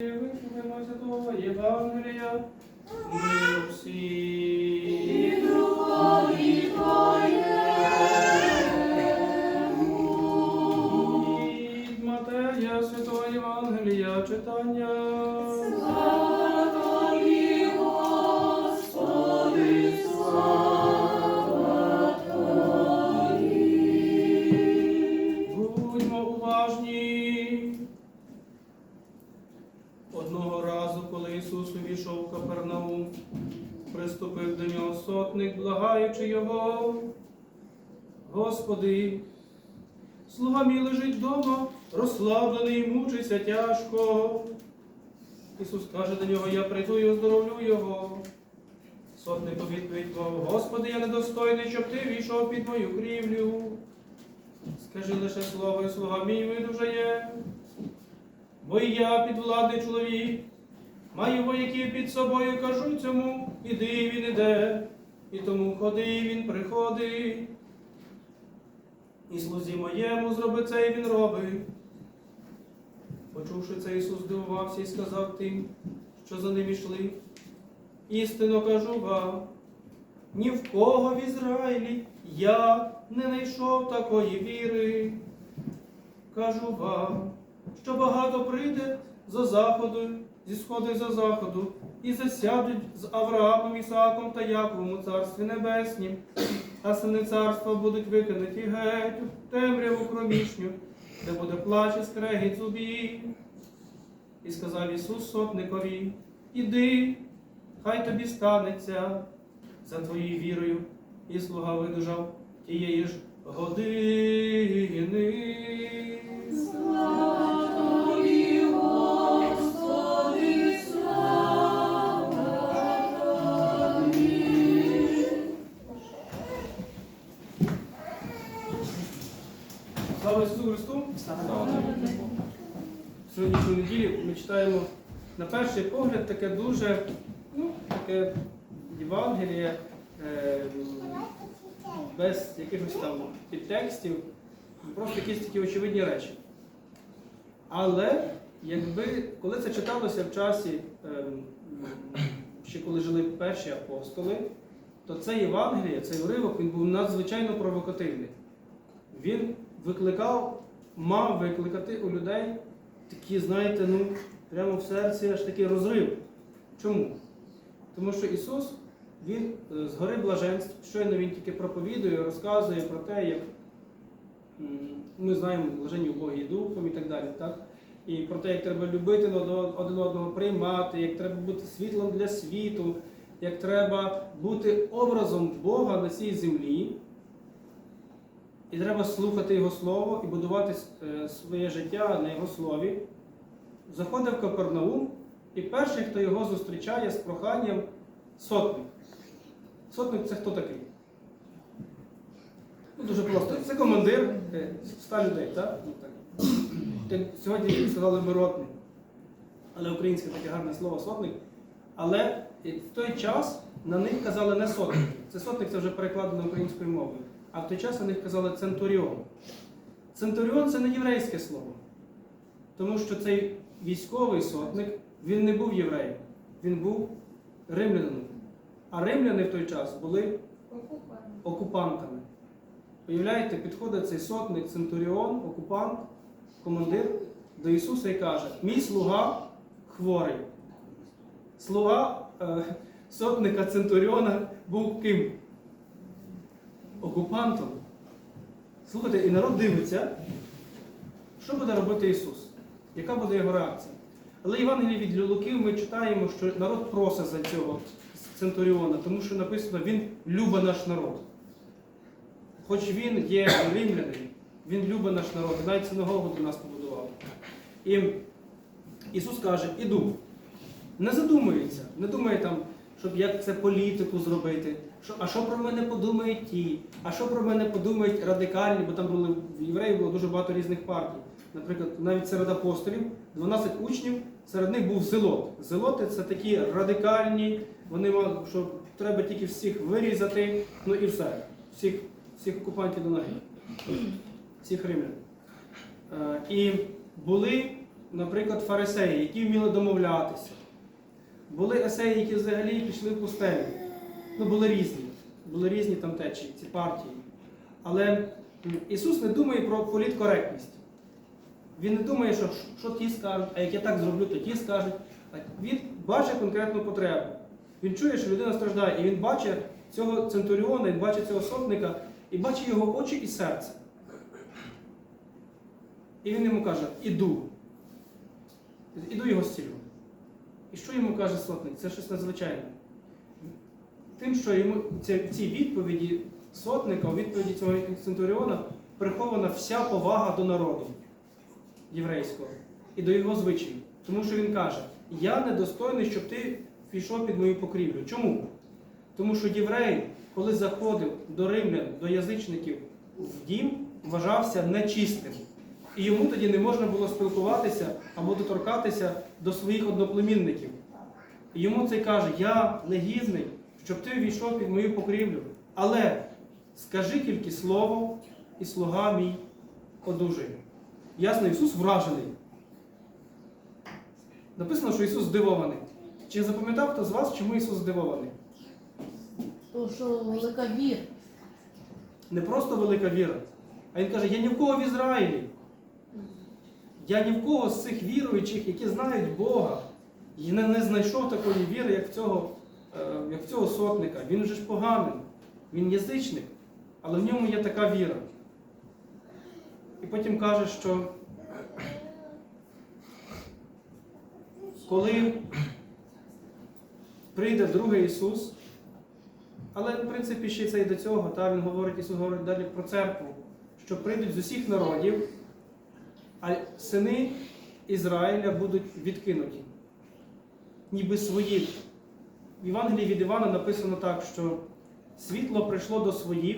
Святого Євангелія. Всім. Від Матея Святого Євангелія читання. Увійшов приступив до нього сотник, благаючи його. Господи, слуга мій лежить вдома, розслаблений, і мучиться тяжко. Ісус каже до нього, я прийду і оздоровлю його. Сотник у відповідь Господи, я недостойний, щоб ти війшов під мою крівлю. Скажи лише слово, і слуга мій видужає. Бо і я підвладний чоловік, маю вояків під собою, кажу цьому, іди він іде, і тому ходи він приходить. І слузі моєму зроби це, і він робить. Почувши це, Ісус здивувався і сказав тим, що за ним ішли. Істинно кажу вам, ні в кого в Ізраїлі я не знайшов такої віри. Кажу вам, що багато прийде за заходу, зі сходу і за заходу, і засядуть з Авраамом, Ісааком та Яковом у Царстві Небеснім, а сини царства будуть викинуті геть у темряву кромішню, де буде плач і скрегіт зубів. І сказав Ісус сотникові, іди, хай тобі станеться за твоєю вірою, і слуга видужав тієї ж години. Христу! Сьогоднішню неділю ми читаємо на перший погляд таке дуже ну, таке Євангеліє е, без якихось там підтекстів, просто якісь такі очевидні речі. Але якби коли це читалося в часі, е, ще коли жили перші апостоли, то це Євангеліє, цей уривок, він був надзвичайно провокативний. Він викликав, мав викликати у людей такі, знаєте, ну, прямо в серці аж такий розрив. Чому? Тому що Ісус, Він е, з гори блаженств, щойно Він тільки проповідує, розказує про те, як ми знаємо блажені Богі Духом і так далі. Так? І про те, як треба любити один одного, приймати, як треба бути світлом для світу, як треба бути образом Бога на цій землі. І треба слухати Його Слово і будувати е, своє життя на Його слові. Заходив в Капернаум, і перший, хто його зустрічає з проханням сотник. Сотник це хто такий? Ну, Дуже просто. Це командир е, ста людей, так? Ну, Сьогодні сказали ми. Але українське таке гарне слово сотник. Але в той час на них казали не сотник. Це сотник це вже перекладено українською мовою. А в той час них казали центуріон. Центуріон це не єврейське слово. Тому що цей військовий сотник, він не був євреєм, він був римлянином. А римляни в той час були окупантами. Уявляєте, підходить цей сотник, центуріон, окупант, командир до Ісуса і каже: Мій слуга хворий. Слуга е, сотника Центуріона був ким? Окупантом. Слухайте, і народ дивиться, що буде робити Ісус? Яка буде його реакція? Але Євангелії від Луки ми читаємо, що народ просить за цього Центуріона, тому що написано, він любить наш народ. Хоч він є римлянин, він любить наш народ, і навіть синагогу до нас побудував. І Ісус каже, іду. Не задумується, не думає там, щоб як це політику зробити, а що про мене подумають ті, а що про мене подумають радикальні, бо там були в євреїв було дуже багато різних партій. Наприклад, навіть серед апостолів 12 учнів, серед них був Зелот. Зелоти це такі радикальні, вони що треба тільки всіх вирізати, ну і все. Всіх, всіх окупантів до ноги, всіх римлян. Е, І були наприклад, фарисеї, які вміли домовлятися. Були есеї, які взагалі пішли в пустелю. Ну, були різні. Були різні там течії, ці партії. Але Ісус не думає про політкоректність. Він не думає, що, що ті скажуть, а як я так зроблю, то ті скажуть. Він бачить конкретну потребу. Він чує, що людина страждає, і він бачить цього центуріона, він бачить цього сотника, і бачить його очі і серце. І він йому каже: іду. Іду його зцілю. І що йому каже сотник? Це щось надзвичайне. Тим, що йому це- в цій відповіді сотника, у відповіді цього центуріона, прихована вся повага до народу єврейського і до його звичаїв. Тому що він каже: Я недостойний, щоб ти пішов під мою покрівлю. Чому? Тому що єврей, коли заходив до римлян, до язичників в дім, вважався нечистим. І йому тоді не можна було спілкуватися або доторкатися до своїх одноплемінників. І йому цей каже: Я негідний, щоб ти війшов під мою покрівлю. Але скажи тільки слово, і слуга мій одужає. Ясно, Ісус вражений. Написано, що Ісус здивований. Чи запам'ятав хто з вас, чому Ісус здивований? То що велика віра. Не просто велика віра. А Він каже, я ні в кого в Ізраїлі. Я ні в кого з цих віруючих, які знають Бога, і не, знайшов такої віри, як в цього, як в цього сотника. Він же ж поганий, він язичник, але в ньому є така віра. І потім каже, що коли прийде другий Ісус, але в принципі ще це і до цього, та він говорить, Ісус говорить далі про церкву, що прийдуть з усіх народів, а сини Ізраїля будуть відкинуті, ніби свої. В Євангелії від Івана написано так, що світло прийшло до своїх,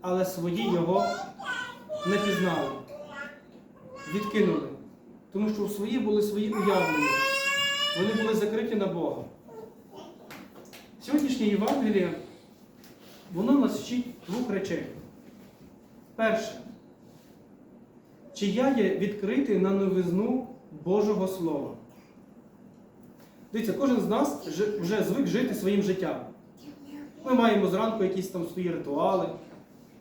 але свої його не пізнали, відкинули. Тому що у своїх були свої уявлення, вони були закриті на Бога. Сьогоднішнє Євангеліє, воно нас вчить двох речей. Перше, чи я є відкритий на новизну Божого Слова? Дивіться, кожен з нас вже звик жити своїм життям. Ми маємо зранку якісь там свої ритуали.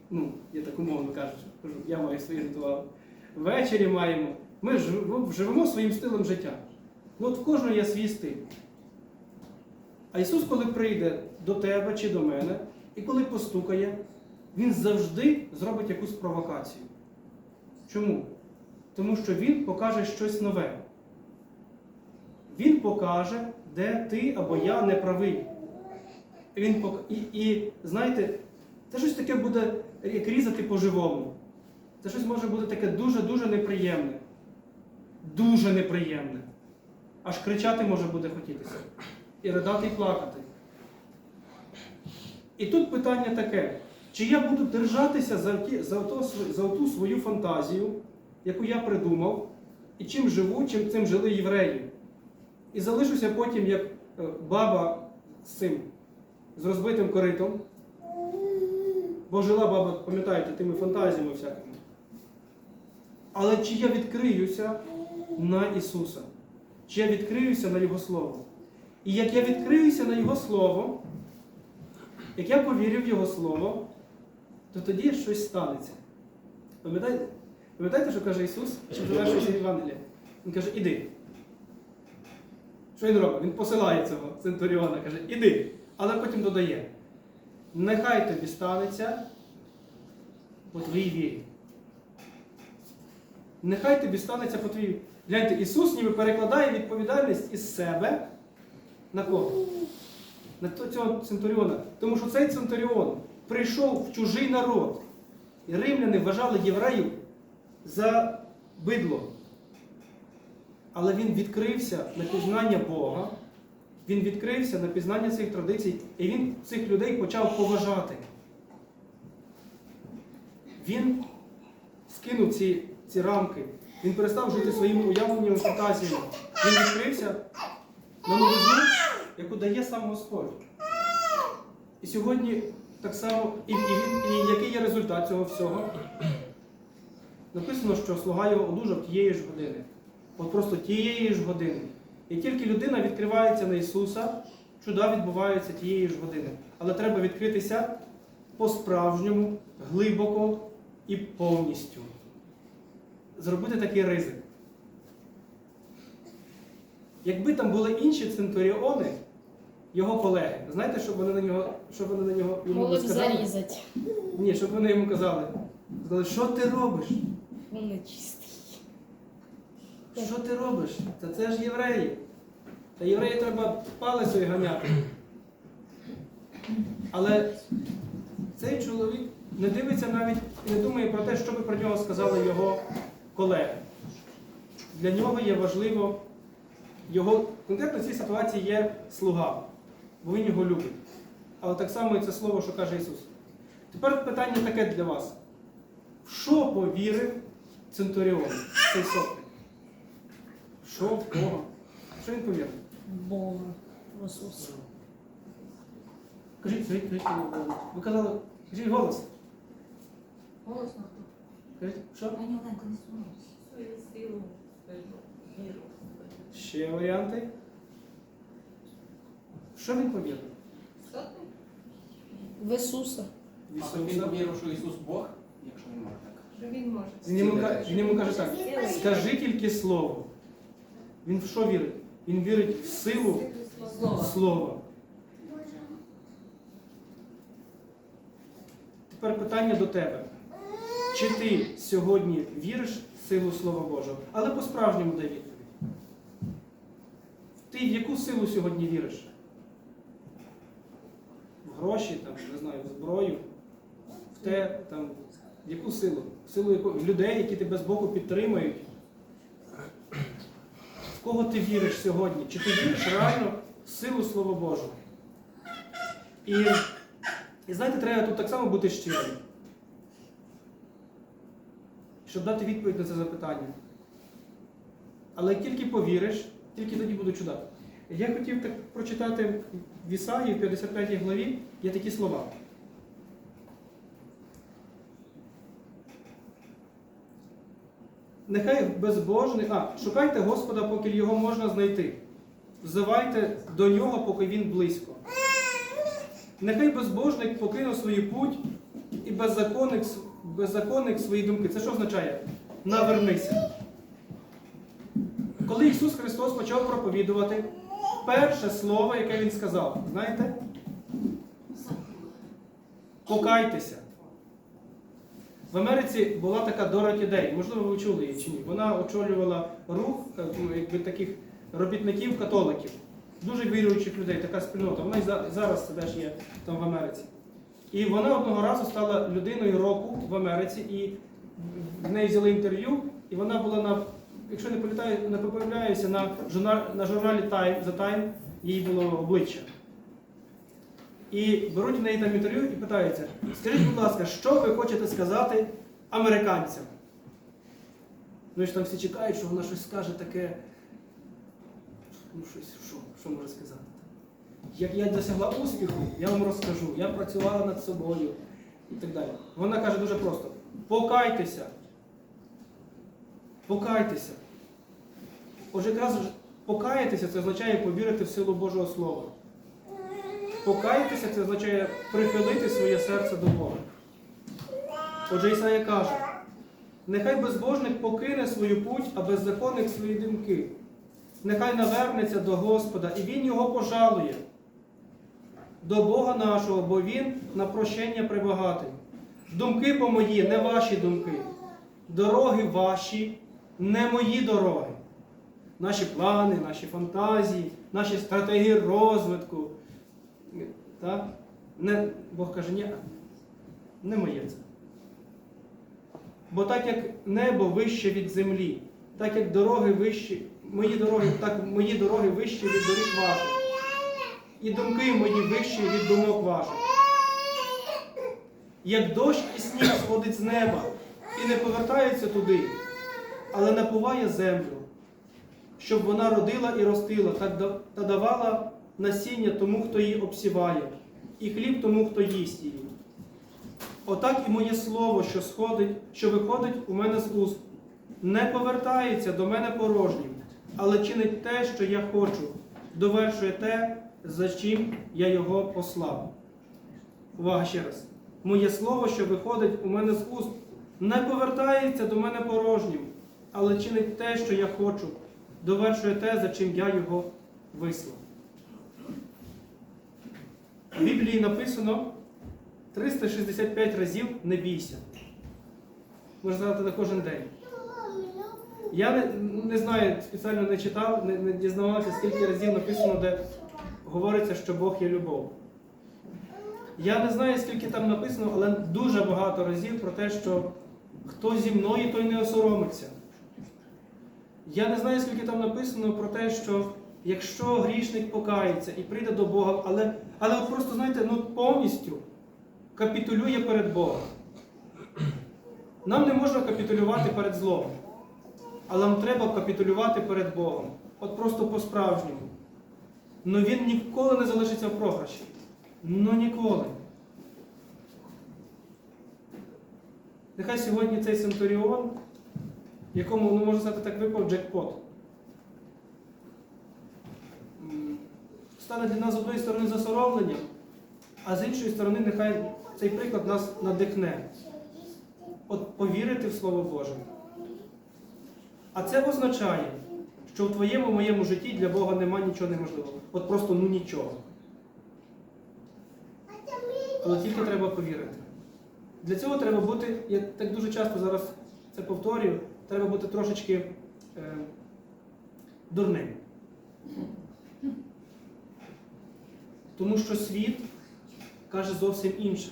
Ну, я так умовно кажу, кажу, я маю свої ритуали. Ввечері маємо. Ми живемо своїм стилем життя. Ну, от в кожного є свій стиль. А Ісус, коли прийде до тебе чи до мене, і коли постукає, Він завжди зробить якусь провокацію. Чому? Тому що Він покаже щось нове. Він покаже, де ти або я не правий. Він пок... і, і знаєте, це щось таке буде, як різати по-живому. Це щось може бути таке дуже-дуже неприємне. Дуже неприємне. Аж кричати може буде хотітися. І ридати, і плакати. І тут питання таке: чи я буду держатися за, ті- за, св- за ту свою фантазію, яку я придумав, і чим живу, чим цим жили євреї. І залишуся потім як е, баба з цим, з розбитим коритом. Бо жила баба, пам'ятаєте, тими фантазіями всякими. Але чи я відкриюся на Ісуса? Чи я відкриюся на Його Слово? І як я відкриюся на Його Слово, як я повірю в Його Слово, то тоді щось станеться. Пам'ятаєте, Пам'ятаєте, що каже Ісус, що завершується Євангелія? Він каже, іди. Що він робить? Він посилає цього центуріона, каже, іди. Але потім додає: нехай тобі станеться по твоїй вірі. Нехай тобі станеться по твоїй вірі. Гляньте, Ісус ніби перекладає відповідальність із себе на кого? На цього центуріона. Тому що цей центуріон прийшов в чужий народ. І римляни вважали євреїв за бидло. Але він відкрився на пізнання Бога, він відкрився на пізнання цих традицій, і він цих людей почав поважати. Він скинув ці, ці рамки, він перестав жити своїми уявленнями фантазіями. Він відкрився на новизну, яку дає сам Господь. І сьогодні так само, і, і, він- і який є результат цього всього? Написано, що слуга його одужав тієї ж години. От просто тієї ж години. І тільки людина відкривається на Ісуса, чуда відбуваються тієї ж години. Але треба відкритися по-справжньому, глибоко і повністю. Зробити такий ризик. Якби там були інші центуріони, його колеги, знаєте, що вони на нього, що вони на нього йому б сказали? зарізати. Ні, щоб вони йому казали. Сказали, що ти робиш? Вони чистий. Що ти робиш? Та це ж євреї. Та євреї треба палицею ганяти. Але цей чоловік не дивиться навіть і не думає про те, що би про нього сказали його колеги. Для нього є важливо, його конкретно в цій ситуації є слуга, бо він його любить. Але так само і це слово, що каже Ісус. Тепер питання таке для вас. В що повірив Центуріон, цей сотник? Що в кого? Що він повірив? Бога. В Ісуса. Кажіть, кажіть, кажіть. Ви казали, кажіть голос. Голосно хто? Кажіть, що? Пані Оленко, не сумнівся. свою силу, свою віру. Ще варіанти. В Що він повірив? Сотник? В Ісуса. В А то він Ісуса? повірив, що Ісус Бог, якщо він може так. Що він може? Він йому, ка- він йому каже так, Сили. скажи тільки слово. Він в що вірить? Він вірить в силу Слова. Тепер питання до тебе. Чи ти сьогодні віриш в силу Слова Божого? Але по-справжньому дай відповідь. Ти в яку силу сьогодні віриш? В гроші, там, не знаю, в зброю, в те, там, в яку силу? В силу якої? В людей, які тебе з боку підтримують. Кого ти віриш сьогодні? Чи ти віриш реально в силу Слова Божого? І, і знаєте, треба тут так само бути щирим. Щоб дати відповідь на це запитання. Але як тільки повіриш, тільки тоді будуть чуда. Я хотів так прочитати в Ісаї, в 55 главі, є такі слова. Нехай безбожний. А, шукайте Господа, поки його можна знайти. Взивайте до нього, поки він близько. Нехай безбожник покинув свою путь і беззаконник, беззаконник свої думки. Це що означає? Навернися. Коли Ісус Христос почав проповідувати, перше слово, яке Він сказав, знаєте? Покайтеся. В Америці була така Дороті Дей, можливо, ви чули її чи ні. Вона очолювала рух е, ну, якби, таких робітників-католиків, дуже віруючих людей, така спільнота. Вона і зараз теж є там в Америці. І вона одного разу стала людиною року в Америці, і в неї взяли інтерв'ю, і вона була на, якщо не помиляюся, на, журналі, на журналі Time, The Time їй було обличчя. І беруть в неї там інтерв'ю і питаються: скажіть, будь ласка, що ви хочете сказати американцям? Ну і ж там всі чекають, що вона щось скаже таке. Ну, щось, що, що може сказати? Як я досягла успіху, я вам розкажу. Я працювала над собою і так далі. Вона каже дуже просто: покайтеся. Покайтеся. Отже, якраз покаятися це означає повірити в силу Божого Слова. Покаятися це означає прихилити своє серце до Бога. Отже, Ісая каже, нехай безбожник покине свою путь, а беззаконник свої думки. Нехай навернеться до Господа, і Він його пожалує. До Бога нашого, бо Він на прощення прибагатий. Думки по мої, не ваші думки. Дороги ваші, не мої дороги. Наші плани, наші фантазії, наші стратегії розвитку. Так? Не, Бог каже, ні, не моє це. Бо так як небо вище від землі, так як дороги вищі, мої дороги, так мої дороги вищі від доріг ваших. І думки мої вищі від думок ваших. Як дощ і сніг сходить з неба і не повертається туди, але напуває землю, щоб вона родила і ростила, та давала насіння тому, хто її обсіває, і хліб тому, хто їсть її. Отак і моє слово, що сходить, що виходить у мене з уст. не повертається до мене порожнім, але чинить те, що я хочу, довершує те, за чим я його послав. Увага ще раз. Моє слово, що виходить у мене з уст, не повертається до мене порожнім, але чинить те, що я хочу, довершує те, за чим я його вислав. В Біблії написано 365 разів не бійся. Можна сказати на кожен день. Я не, не знаю, спеціально не читав, не, не дізнавався, скільки разів написано, де говориться, що Бог є любов. Я не знаю, скільки там написано, але дуже багато разів про те, що хто зі мною, той не осоромиться. Я не знаю, скільки там написано про те, що якщо грішник покається і прийде до Бога, але, але просто, знаєте, ну повністю капітулює перед Богом. Нам не можна капітулювати перед злом, але нам треба капітулювати перед Богом. От просто по-справжньому. Ну він ніколи не залишиться в програші. Ну ніколи. Нехай сьогодні цей Центуріон, якому, ну можна сказати, так випав джекпот, стане для нас з одної сторони засоромленням, а з іншої сторони, нехай цей приклад нас надихне. От повірити в Слово Боже. А це означає, що в твоєму моєму житті для Бога нема нічого неможливого. От просто ну нічого. Але тільки треба повірити. Для цього треба бути, я так дуже часто зараз це повторюю, треба бути трошечки е, дурним. Тому що світ каже зовсім інше.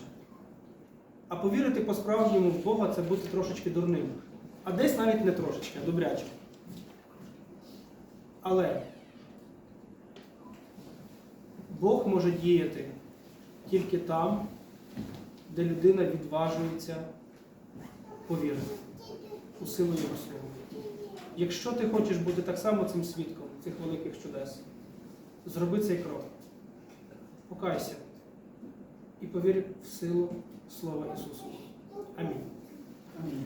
А повірити по-справжньому в Бога це бути трошечки дурним. А десь навіть не трошечки, а добряче. Але Бог може діяти тільки там, де людина відважується повірити у силу Його слова. Якщо ти хочеш бути так само цим свідком цих великих чудес, зроби цей крок. Покайся і повір в силу Слова Ісусу. Амінь. Амінь.